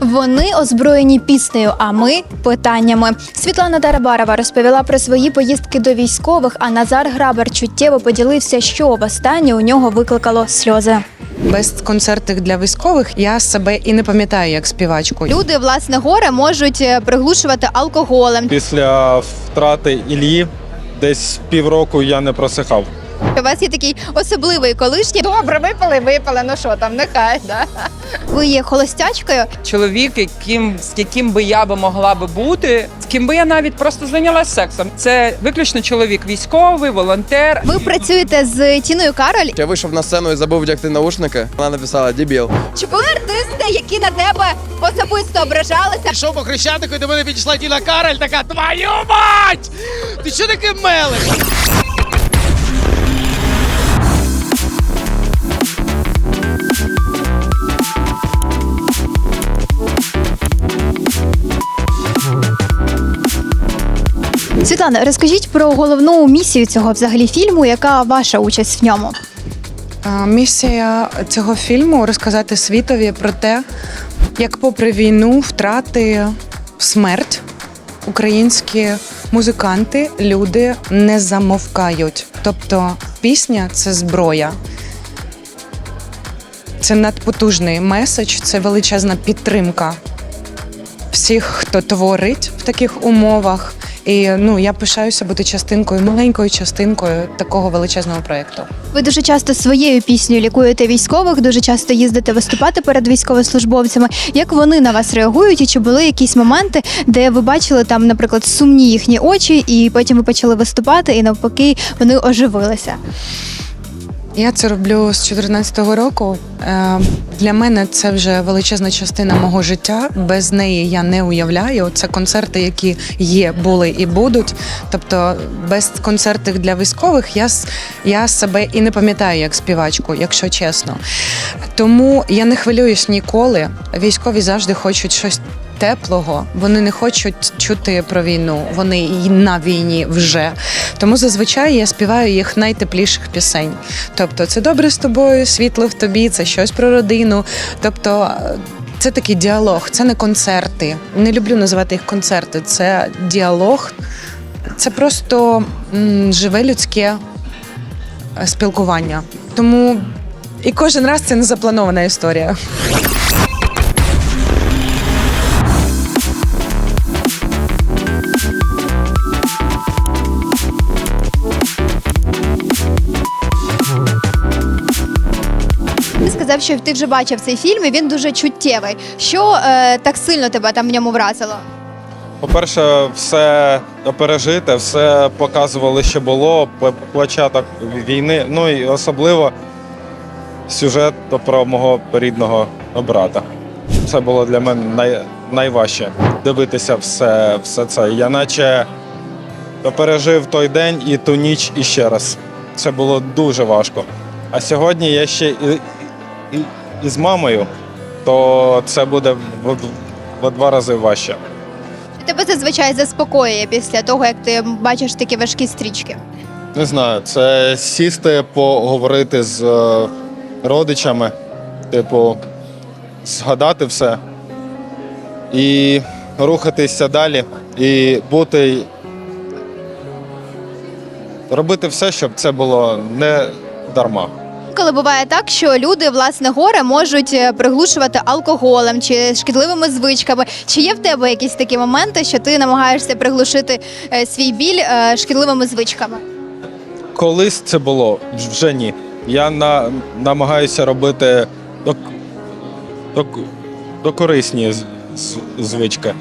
Вони озброєні піснею, а ми питаннями. Світлана Тарабарова розповіла про свої поїздки до військових, а Назар Грабар чуттєво поділився, що востаннє у нього викликало сльози. Без концертів для військових я себе і не пам'ятаю як співачку. Люди власне горе можуть е, приглушувати алкоголем. Після втрати Іллі десь півроку я не просихав. У вас є такий особливий колишній. Добре, випали, випали. Ну що там, нехай. Да? Ви є холостячкою. чоловік, яким з яким би я би могла би бути, з ким би я навіть просто зайнялася сексом. Це виключно чоловік, військовий, волонтер. Ви працюєте з Тіною Кароль. Я вийшов на сцену і забув вдягти наушники. Вона написала дебіл. Чи були артисти, які на тебе особисто ображалися? Пішов по хрещатику, і до мене підійшла Тіна Кароль, така твою мать! Ти що таке мелиш? Світлана, розкажіть про головну місію цього взагалі фільму, яка ваша участь в ньому? Місія цього фільму розказати світові про те, як, попри війну, втрати, смерть, українські музиканти, люди не замовкають. Тобто пісня це зброя. Це надпотужний меседж, це величезна підтримка всіх, хто творить в таких умовах. І ну я пишаюся бути частинкою, маленькою частинкою такого величезного проєкту. Ви дуже часто своєю піснею лікуєте військових, дуже часто їздите виступати перед військовослужбовцями. Як вони на вас реагують? І чи були якісь моменти, де ви бачили там, наприклад, сумні їхні очі, і потім ви почали виступати, і навпаки вони оживилися? Я це роблю з 2014 року. Е, Для мене це вже величезна частина мого життя. Без неї я не уявляю. Це концерти, які є, були і будуть. Тобто, без концертів для військових я, я себе і не пам'ятаю як співачку, якщо чесно. Тому я не хвилююсь ніколи. Військові завжди хочуть щось. Теплого, вони не хочуть чути про війну, вони і на війні вже. Тому зазвичай я співаю їх найтепліших пісень. Тобто, це добре з тобою, світло в тобі, це щось про родину. Тобто, е, це такий діалог, це не концерти. Не люблю називати їх концерти. Це діалог, це просто живе людське е, спілкування. Тому і кожен раз це не запланована історія. Сказав, що ти вже бачив цей фільм, і він дуже чуттєвий. Що е, так сильно тебе там в ньому вразило? По-перше, все пережите, все показували, що було, початок війни. Ну і особливо сюжет про мого рідного брата. Це було для мене най, найважче дивитися все, все це. Я наче пережив той день і ту ніч іще раз. Це було дуже важко. А сьогодні я ще і, і, і з мамою, то це буде в, два рази важче. Тебе зазвичай заспокоює після того, як ти бачиш такі важкі стрічки? Не знаю, це сісти, поговорити з е, родичами, типу, згадати все і рухатися далі, і бути. Робити все, щоб це було не дарма. Коли буває так, що люди власне горе можуть е, приглушувати алкоголем чи шкідливими звичками. Чи є в тебе якісь такі моменти, що ти намагаєшся приглушити е, свій біль е, шкідливими звичками? Колись це було, вже ні. Я на, намагаюся робити док, док, докорисні звички.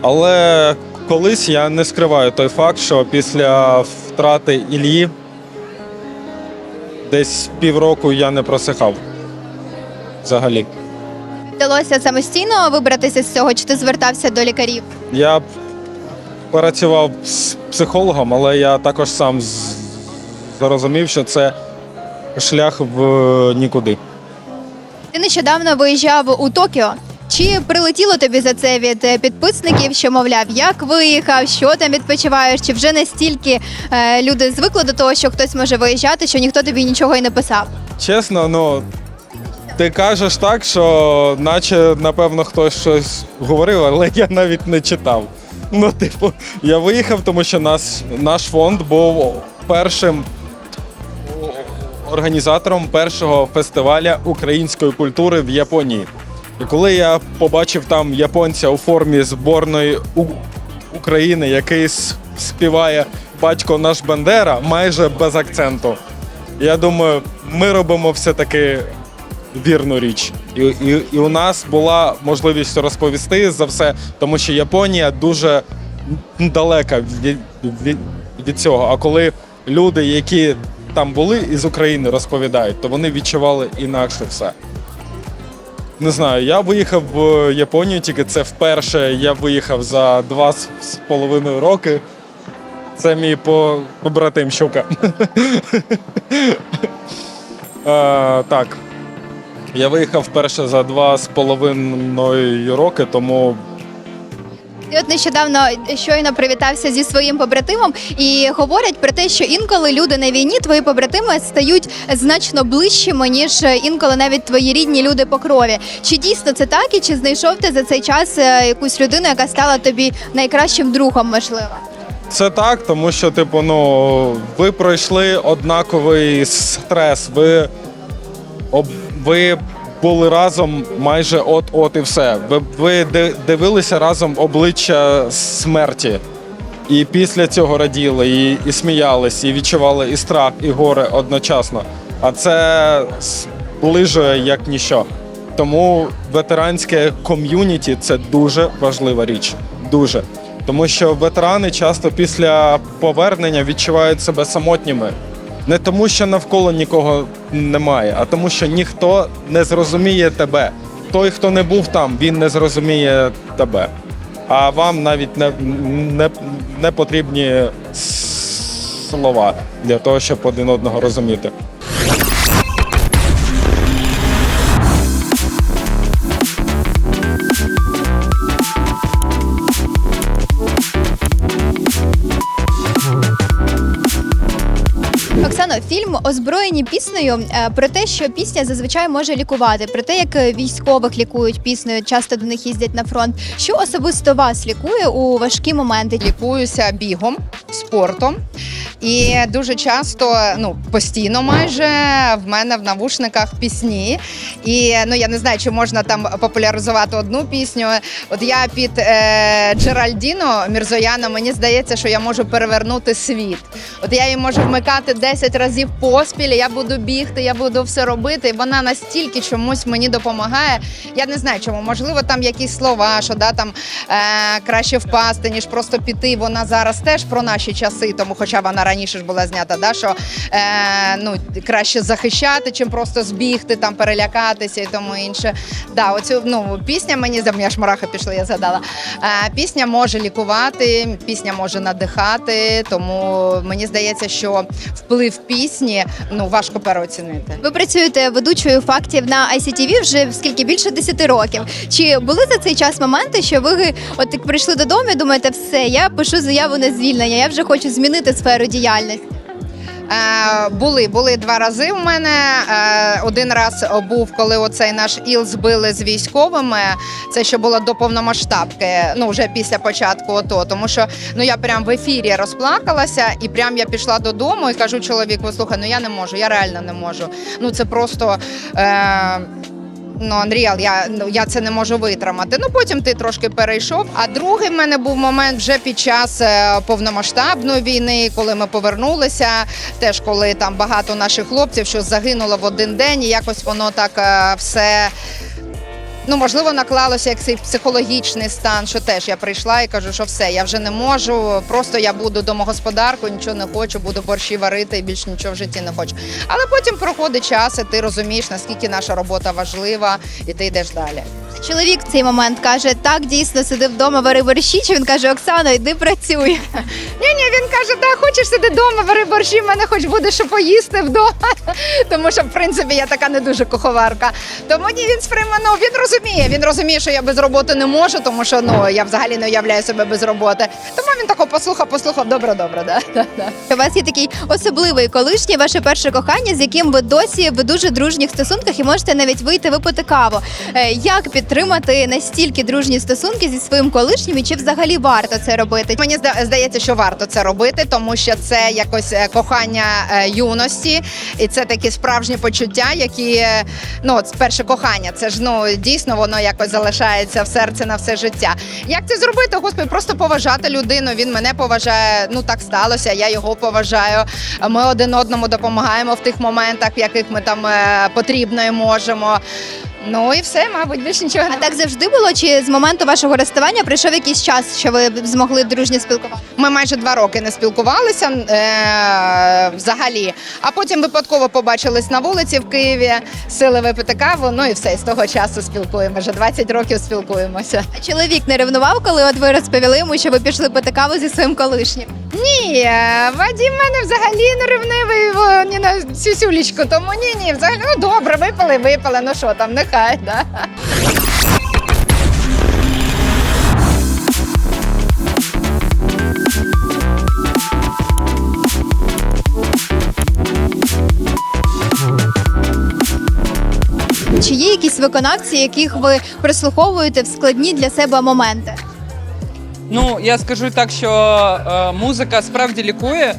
Але колись я не скриваю той факт, що після втрати Іллі десь півроку я не просихав. Взагалі. Вдалося самостійно вибратися з цього, чи ти звертався до лікарів? Я працював з психологом, але я також сам зрозумів, що це шлях в нікуди. Ти нещодавно виїжджав у Токіо. Чи прилетіло тобі за це від е, підписників, що мовляв, як виїхав, що там відпочиваєш? Чи вже настільки е, люди звикли до того, що хтось може виїжджати, що ніхто тобі нічого і не писав? Чесно, ну Ти кажеш так, що наче напевно хтось щось говорив, але я навіть не читав. Ну, типу, я виїхав, тому що нас, наш фонд був першим організатором першого фестиваля української культури в Японії. І коли я побачив там японця у формі зборної У- України, який співає батько наш Бандера майже без акценту, я думаю, ми робимо все-таки вірну річ. І, і, і у нас була можливість розповісти за все, тому що Японія дуже далека від, від, від цього. А коли люди, які там були із України, розповідають, то вони відчували інакше все. Не знаю, я виїхав в Японію, тільки це вперше я виїхав за два з половиною роки. Це мій по- побратим Щука. Е, так. Я виїхав вперше за два з половиною роки, тому Ти от нещодавно щойно привітався зі своїм побратимом і говорять про те, що інколи люди на війні, твої побратими, стають значно ближчими, ніж інколи навіть твої рідні люди по крові. Чи дійсно це так, і чи знайшов ти за цей час е, якусь людину, яка стала тобі найкращим другом, можливо? Це так, тому що, типу, ну, ви пройшли однаковий стрес, ви, об, ви були разом майже от-от і все. Ви, ви дивилися разом обличчя смерті. І після цього раділи, і, і сміялись, і відчували і страх, і горе одночасно. А це зближує як ніщо. Тому ветеранське ком'юніті це дуже важлива річ. Дуже. Тому що ветерани часто після повернення відчувають себе самотніми. Не тому, що навколо нікого немає, а тому, що ніхто не зрозуміє тебе. Той, хто не був там, він не зрозуміє тебе. А вам навіть не, не, не потрібні слова для того, щоб один одного розуміти. Оксано, фільм озброєні піснею е, про те, що пісня зазвичай може лікувати, про те, як е, військових лікують піснею, часто до них їздять на фронт. Що особисто вас лікує у важкі моменти? Лікуюся бігом, спортом. І дуже часто, ну постійно майже в мене в навушниках пісні. І ну я не знаю, чи можна там популяризувати одну пісню. От я під е, Джеральдіно Мірзояна, мені здається, що я можу перевернути світ. От я її можу вмикати 10 разів поспіль. Я буду бігти, я буду все робити. І вона настільки чомусь мені допомагає. Я не знаю, чому можливо там якісь слова, що да там е, краще впасти, ніж просто піти. Вона зараз теж про наші часи, тому хоча вона раніше ж була знята, да, що е, ну, краще захищати, чим просто збігти, там перелякатися і тому інше. Да, оцю ну, пісня мені за я шмараха пішла, я згадала. Е, пісня може лікувати, пісня може надихати, тому мені здається, що вплив пісні ну важко переоцінити. Ви працюєте ведучою фактів на ICTV вже скільки більше 10 років. Чи були за цей час моменти, що ви от як прийшли додому і думаєте, все, я пишу заяву на звільнення, я вже хочу змінити сферу діяльності? Е, були, були два рази в мене. Е, один раз був, коли оцей наш іл збили з військовими. Це ще було до повномасштабки, ну вже після початку ОТО. Тому що ну я прям в ефірі розплакалася, і прям я пішла додому і кажу чоловіку: слухай, ну я не можу, я реально не можу. Ну це просто. Е, Ну, Андріал, я ну я це не можу витримати. Ну потім ти трошки перейшов. А другий в мене був момент вже під час е, повномасштабної війни, коли ми повернулися. Теж коли там багато наших хлопців, що загинуло в один день, і якось воно так е, все. Ну, можливо, наклалося як цей психологічний стан, що теж я прийшла і кажу, що все, я вже не можу. Просто я буду домогосподаркою, нічого не хочу, буду борщі варити і більше нічого в житті не хочу. Але потім проходить час, і ти розумієш, наскільки наша робота важлива, і ти йдеш далі. Чоловік в цей момент каже: так, дійсно сидив вдома, вари борщі. Чи він каже, Оксано, йди працюй. Ні, ні, він каже, да, хочеш сиди вдома, вари борщі, в мене хоч буде що поїсти вдома. Тому що, в принципі, я така не дуже куховарка. Тому ні, він сприйме, ну, він розуміє. Він розуміє, що я без роботи не можу, тому що ну я взагалі не уявляю себе без роботи. Тому він тако послухав, послухав, добре, добре, да, да, да. У вас є такий особливий колишній, ваше перше кохання, з яким ви досі в дуже дружніх стосунках і можете навіть вийти випити каву. Е, Як підтримати настільки дружні стосунки зі своїм колишнім і чи взагалі варто це робити? Мені зда- здається, що варто це робити, тому що це якось е, кохання е, юності, і це такі справжні почуття, які е, ну от перше кохання. Це ж ну дійсно воно якось залишається в серці на все життя. Як це зробити? Господи, просто поважати людину. Він мене поважає. Ну так сталося. Я його поважаю. Ми один одному допомагаємо в тих моментах, в яких ми там потрібно і можемо. Ну і все, мабуть, більше нічого не А так завжди було? Чи з моменту вашого розставання прийшов якийсь час, що ви змогли дружньо спілкуватися? Ми майже два роки не спілкувалися е- взагалі. А потім випадково побачились на вулиці в Києві, сили випити каву. Ну і все, з того часу спілкуємося. Вже 20 років спілкуємося. А чоловік не ревнував, коли от ви розповіли йому, що ви пішли пити каву зі своїм колишнім? Ні, е, Вадім в мене взагалі не ревнивий в- ні на сюсюлічку. Тому ні, ні, взагалі ну добре, випили, випили. Ну що там, нехай, да. Чи є якісь виконавці, яких ви прислуховуєте в складні для себе моменти? Ну, я скажу так, що е, музика справді лікує.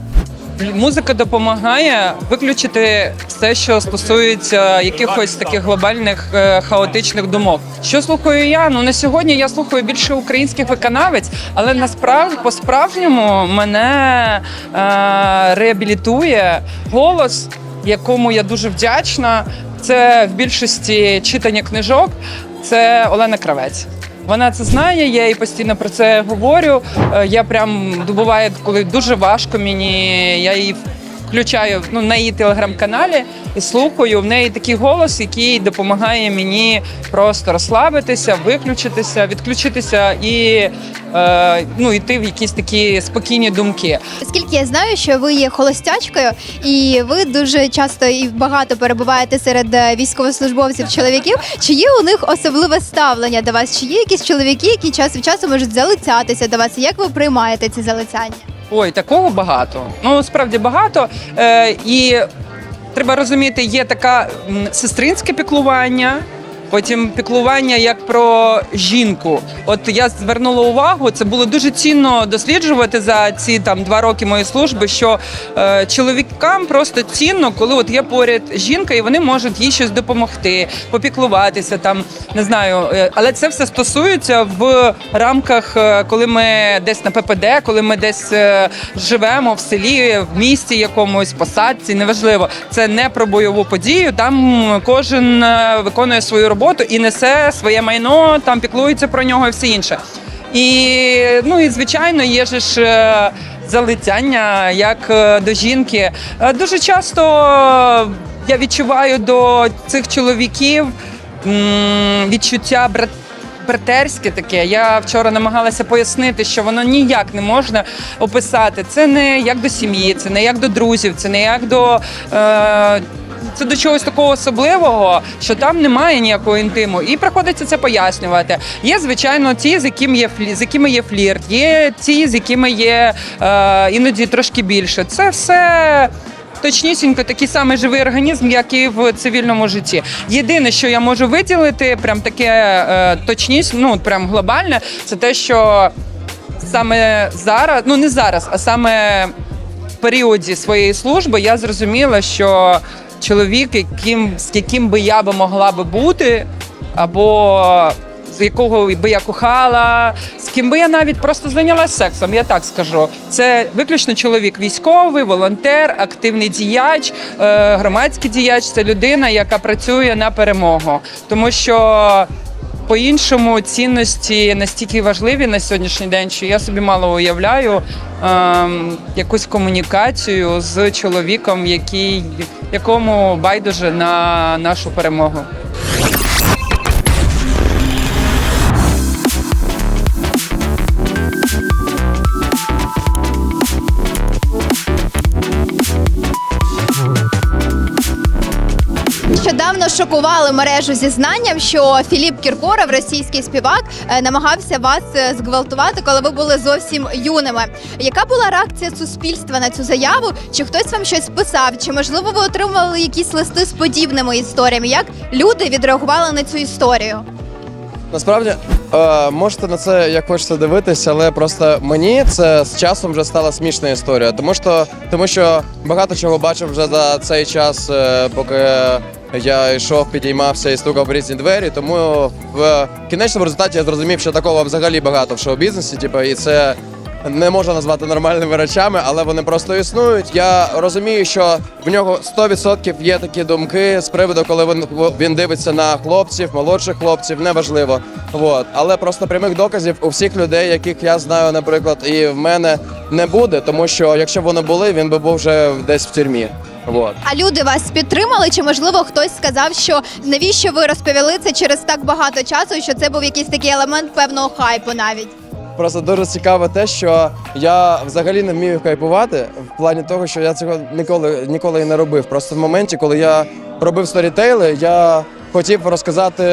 Музика допомагає виключити все, що стосується якихось таких глобальних е, хаотичних думок. Що слухаю я? Ну на сьогодні я слухаю більше українських виконавець, але насправді по-справжньому мене е, реабілітує голос, якому я дуже вдячна. Це в більшості читання книжок. Це Олена Кравець. Вона це знає, я їй постійно про це говорю. Е, Я прям буває, коли дуже важко мені, я її включаю ну, на її телеграм-каналі і слухаю. В неї такий голос, який допомагає мені просто розслабитися, виключитися, відключитися і е, ну, йти в якісь такі спокійні думки. Оскільки я знаю, що ви є холостячкою, і ви дуже часто і багато перебуваєте серед е, військовослужбовців чоловіків. Чи є у них особливе ставлення до вас? Чи є якісь чоловіки, які час від часу можуть залицятися до вас? Як ви приймаєте ці залицяння? Ой, такого багато. Ну справді багато. Е, і треба розуміти, є така сестринське піклування. Потім піклування як про жінку. От я звернула увагу, це було дуже цінно досліджувати за ці там два роки моєї служби. Що е, чоловікам просто цінно, коли от є поряд жінка, і вони можуть їй щось допомогти, попіклуватися там, не знаю. Е, але це все стосується в рамках, е, коли ми десь на ППД, коли ми десь е, живемо в селі, в місті якомусь посадці, неважливо. Це не про бойову подію. Там кожен виконує свою роботу і несе своє майно, там піклується про нього і все інше. І ну і звичайно, є ж е, залицяння як е, до жінки. Е, Дуже часто я відчуваю до цих чоловіків відчуття брат. Братерське таке. Я вчора намагалася пояснити, що воно ніяк не можна описати. Це не як до сім'ї, це не як до друзів, це не як до. Е- це до чогось такого особливого, що там немає ніякого інтиму, і приходиться це пояснювати. Є звичайно ті, з яким є з якими є флірт, є ті, з якими є е, іноді трошки більше. Це все. Точнісінько такий самий живий організм, як і в цивільному житті. Єдине, що я можу виділити, прям таке е, точність, ну прям глобальне, це те, що саме зараз, ну не зараз, а саме в періоді своєї служби я зрозуміла, що чоловік, яким, з яким би я би могла би бути, або з якого би я кохала, з ким би я навіть просто зайнялася сексом, я так скажу. Це виключно чоловік військовий, волонтер, активний діяч, е, громадський діяч це людина, яка працює на перемогу. Тому що по-іншому цінності настільки важливі на сьогоднішній день, що я собі мало уявляю ем, якусь комунікацію з чоловіком, який, якому байдуже на нашу перемогу. Шокували мережу зізнанням, що Філіп Кіркоров, російський співак, е, намагався вас е, зґвалтувати, коли ви були зовсім юними. Яка була реакція суспільства на цю заяву? Чи хтось вам щось писав? Чи можливо ви отримували якісь листи з подібними історіями? Як люди відреагували на цю історію? Насправді, е, можете на це як хочете дивитися, але просто мені це з часом вже стала смішна історія. Тому що, тому що багато чого бачив вже за цей час, поки я йшов, підіймався і стукав в різні двері. Тому в кінечному результаті я зрозумів, що такого взагалі багато в шоу-бізнесі. Типу, і це не можна назвати нормальними речами, але вони просто існують. Я розумію, що в нього 100% є такі думки з приводу, коли він, він дивиться на хлопців, молодших хлопців, неважливо. Вот. Але просто прямих доказів у всіх людей, яких я знаю, наприклад, і в мене не буде, тому що якщо б вони були, він би був вже десь в тюрмі. Вот. А люди вас підтримали? Чи можливо хтось сказав, що навіщо ви розповіли це через так багато часу? Що це був якийсь такий елемент певного хайпу навіть? Просто дуже цікаве те, що я взагалі не вмію хайпувати в плані того, що я цього ніколи ніколи і не робив. Просто в моменті, коли я робив сторітейли, я хотів розказати.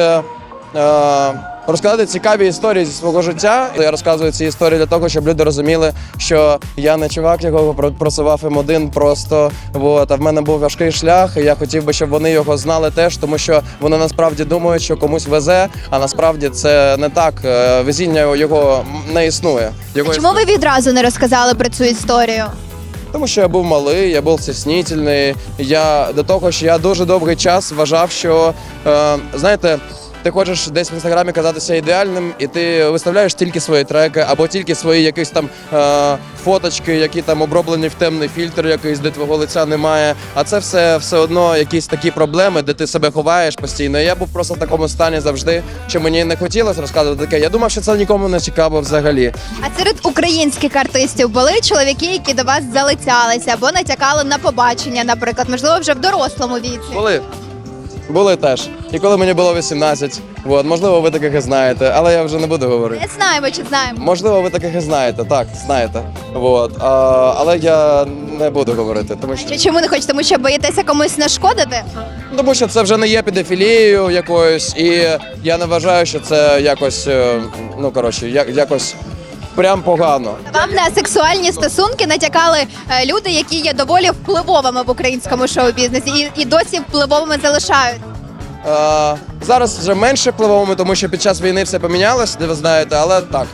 Е- Розказати цікаві історії зі свого життя. Я розказую ці історії для того, щоб люди розуміли, що я не чувак, якого про- просував М1 просто. Вот, а в мене був важкий шлях, і я хотів би, щоб вони його знали теж, тому що вони насправді думають, що комусь везе, а насправді це не так. Е, Везіння його не існує. Його Чому ви відразу не розказали про цю історію? тому що я був малий, я був стіснительний. Я до того, що я дуже довгий час вважав, що е, знаєте. Ти хочеш десь в інстаграмі казатися ідеальним, і ти виставляєш тільки свої треки, або тільки свої якісь там е, фоточки, які там оброблені в темний фільтр, якийсь, де твого лиця немає. А це все все одно якісь такі проблеми, де ти себе ховаєш постійно. Я був просто в такому стані завжди, що мені не хотілося розказувати таке. Я думав, що це нікому не цікаво взагалі. А серед українських артистів були чоловіки, які до вас залицялися або натякали на побачення, наприклад, можливо, вже в дорослому віці. Були. Були теж. І коли мені було 18, от, можливо, ви таких і знаєте, але я вже не буду говорити. Не знаємо чи знаємо. Можливо, ви таких і знаєте, так, знаєте. От, а, але я не буду говорити, тому що Чи чому не хочете? Тому що боїтеся комусь нашкодити? тому що це вже не є педофілією якоюсь, і я не вважаю, що це якось, е, ну коротше, як, якось прям погано. Вам на сексуальні стосунки натякали е, люди, які є доволі впливовими в українському шоу-бізнесі, і, і досі впливовими залишають. Е, зараз вже менше впливовими, тому що під час війни все помінялось, де ви знаєте, але так.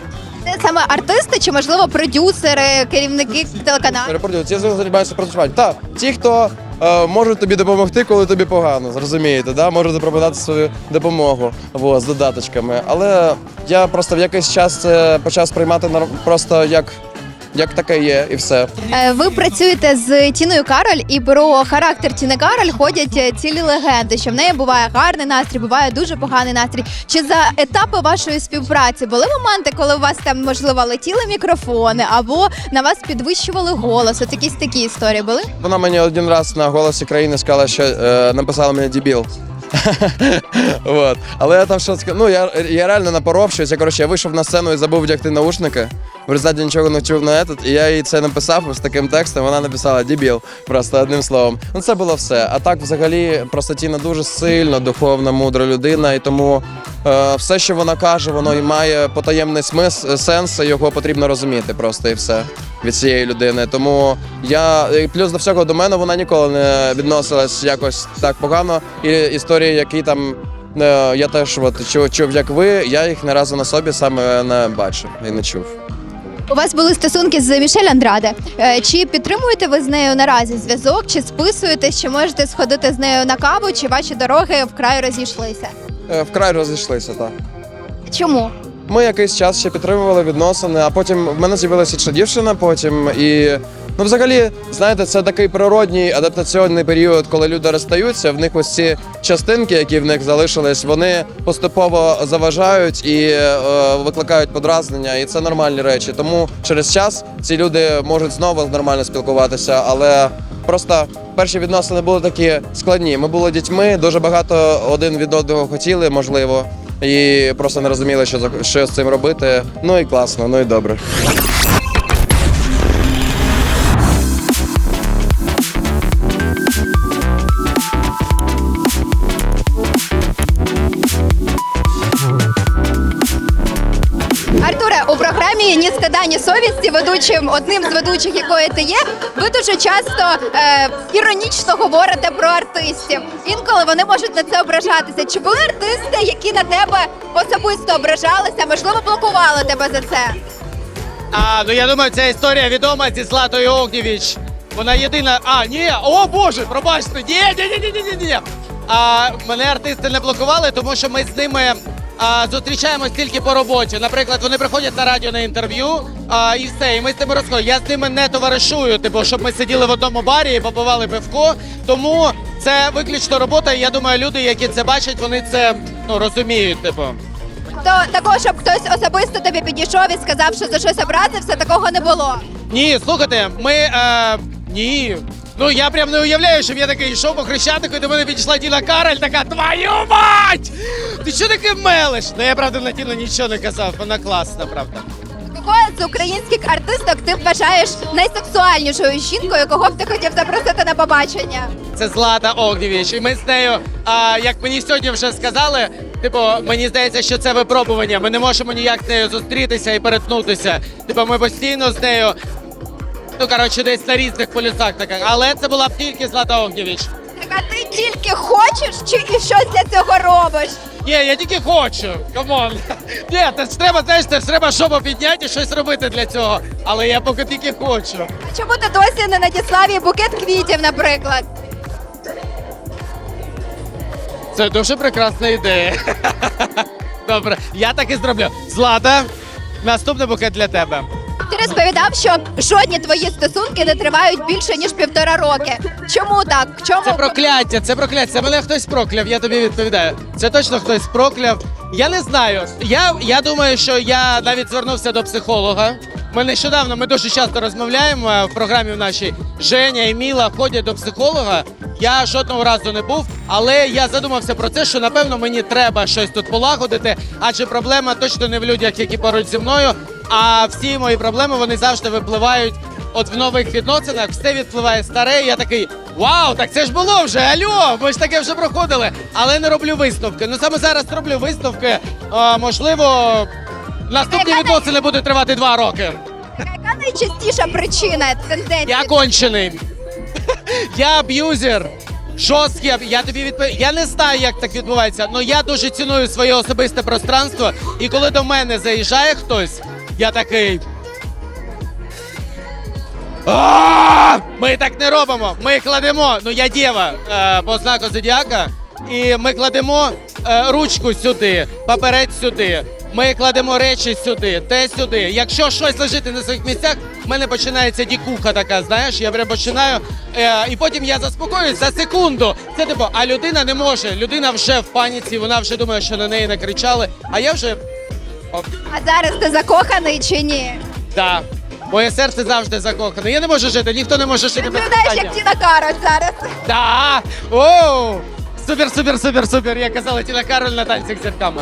Це саме артисти чи можливо продюсери, керівники телеканалу? Перепрошую, ці займаються продажуванням. Так, ті, хто можуть тобі допомогти, коли тобі погано, зрозумієте, да? можуть запропонувати свою допомогу во, з додаточками. Але я просто в якийсь час це почав сприймати просто як, як таке є, і все. Е, Ви працюєте з Тіною Кароль, і про характер Тіни Кароль ходять е, цілі легенди, що в неї буває гарний настрій, буває дуже поганий настрій. Чи за етапи вашої співпраці були моменти, коли у вас там можливо летіли мікрофони, або на вас підвищували голос? От якісь такі історії були? Вона мені один раз на голосі країни сказала, що е, написала мені дебіл. вот. Але я там що сказав, ну я, я реально напоров щось. Я коротше, я вийшов на сцену і забув вдягти наушники. В результаті нічого не чув на этот, і я їй це написав з таким текстом. Вона написала дебіл, просто одним словом. Ну це було все. А так, взагалі, просто Тіна дуже сильно духовна, мудра людина, і тому е, все, що вона каже, воно і має потаємний смис, сенс, його потрібно розуміти просто і все від цієї людини. Тому я і плюс до всього до мене вона ніколи не відносилась якось так погано. І історії, які там. е, Я теж от, чув, чув, як ви, я їх не разу на собі саме не бачив і не чув. У вас були стосунки з Мішель Андраде. Е, Чи підтримуєте ви з нею наразі зв'язок? Чи списуєтесь? Чи можете сходити з нею на каву? Чи ваші дороги вкрай розійшлися? Е, Вкрай розійшлися, так. Чому? Ми якийсь час ще підтримували відносини, а потім в мене з'явилася інша дівчина потім. І ну, взагалі, знаєте, це такий природній адаптаційний період, коли люди розстаються. В них ось ці частинки, які в них залишились, вони поступово заважають і е, викликають подразнення, і це нормальні речі. Тому через час ці люди можуть знову нормально спілкуватися, але просто. Перші відносини були такі складні. Ми були дітьми, дуже багато один від одного хотіли, можливо, і просто не розуміли, що що з цим робити. Ну і класно, ну і добре. Совісті, ведучим одним з ведучих, якої ти є, ви дуже часто е, іронічно говорите про артистів. Інколи вони можуть на це ображатися. Чи були артисти, які на тебе особисто ображалися, можливо, блокували тебе за це? А, ну я думаю, ця історія відома зі Златою Огнєвіч. Вона єдина. А, ні, о Боже, пробачте, ні, ні, ні, ні, ні, ні. А мене артисти не блокували, тому що ми з ними а, зустрічаємось тільки по роботі. Наприклад, вони приходять на радіо на інтерв'ю, а, і все, і ми з ними розходимо. Я з ними не товаришую, типу, щоб ми сиділи в одному барі і попивали пивко. Тому це виключно робота. І я думаю, люди, які це бачать, вони це ну розуміють. Типу. То такого, щоб хтось особисто тобі підійшов і сказав, що за щось образився, такого не було. Ні, слухайте, ми. Е, ні. Ну я прям не уявляю, щоб я такий йшов по хрещатику, і до мене підійшла Тіна Кароль, така твою мать! Ти що таке мелиш? Ну я правда на Тіну нічого не казав, вона класна, правда. Кого з українських артисток ти вважаєш найсексуальнішою жінкою, кого б ти хотів запросити на побачення? Це Злата Огнєвіч. І ми з нею, а, як мені сьогодні вже сказали, типу, мені здається, що це випробування. Ми не можемо ніяк з нею зустрітися і перетнутися. Типу, ми постійно з нею. Ну, коротше, десь на різних полюсах таких. Але це була б тільки Злата Огнєвіч. Так а ти тільки хочеш чи і щось для цього робиш? Ні, я тільки хочу. Камон. Ні, це ж треба, знаєш, це ж треба шопу підняти і щось робити для цього. Але я поки тільки хочу. А чому ти досі не надіслав їй букет квітів, наприклад? Це дуже прекрасна ідея. Добре, я так і зроблю. Злата, наступний букет для тебе. Ти розповідав, що жодні твої стосунки не тривають більше ніж півтора роки. Чому так? Чому Це прокляття, це прокляття. Це мене хтось прокляв, я тобі відповідаю. Це точно хтось прокляв. Я не знаю. Я, я думаю, що я навіть звернувся до психолога. Ми нещодавно, ми дуже часто розмовляємо в програмі в нашій. Женя і Міла ходять до психолога. Я жодного разу не був, але я задумався про це, що напевно мені треба щось тут полагодити, адже проблема точно не в людях, які поруч зі мною. А всі мої проблеми вони завжди випливають От в нових відносинах все відпливає старе. і Я такий вау, так це ж було вже. Альо, ми ж таке вже проходили. Але не роблю висновки. Ну саме зараз роблю висновки. А, можливо, наступні Яка- відносини будуть тривати два роки. Яка найчастіша причина тенденції? Я кончений. Я аб'юзер. Жорсткий, я тобі відповідаю. Я не знаю, як так відбувається, але я дуже ціную своє особисте пространство. І коли до мене заїжджає хтось, я такий. Ми так не робимо. Ми кладемо. Ну я дєва е, по знаку зодіака, і ми кладемо е, ручку сюди, паперець сюди. Ми кладемо речі сюди, те сюди. Якщо щось лежить на своїх місцях, в мене починається дікуха така, знаєш, я починаю. Е, і потім я заспокоююсь за секунду. Це типу, а людина не може. Людина вже в паніці, вона вже думає, що на неї накричали. А я вже. А зараз ти закоханий чи ні? да. Моє серце завжди закохане. Я не можу жити, ніхто не може Ти жити без виглядаєш кохання. як Тіна Кароль зараз. Да! Оу! Супер, супер, супер, супер! Я казала Тіна Кароль на танцях з зірками.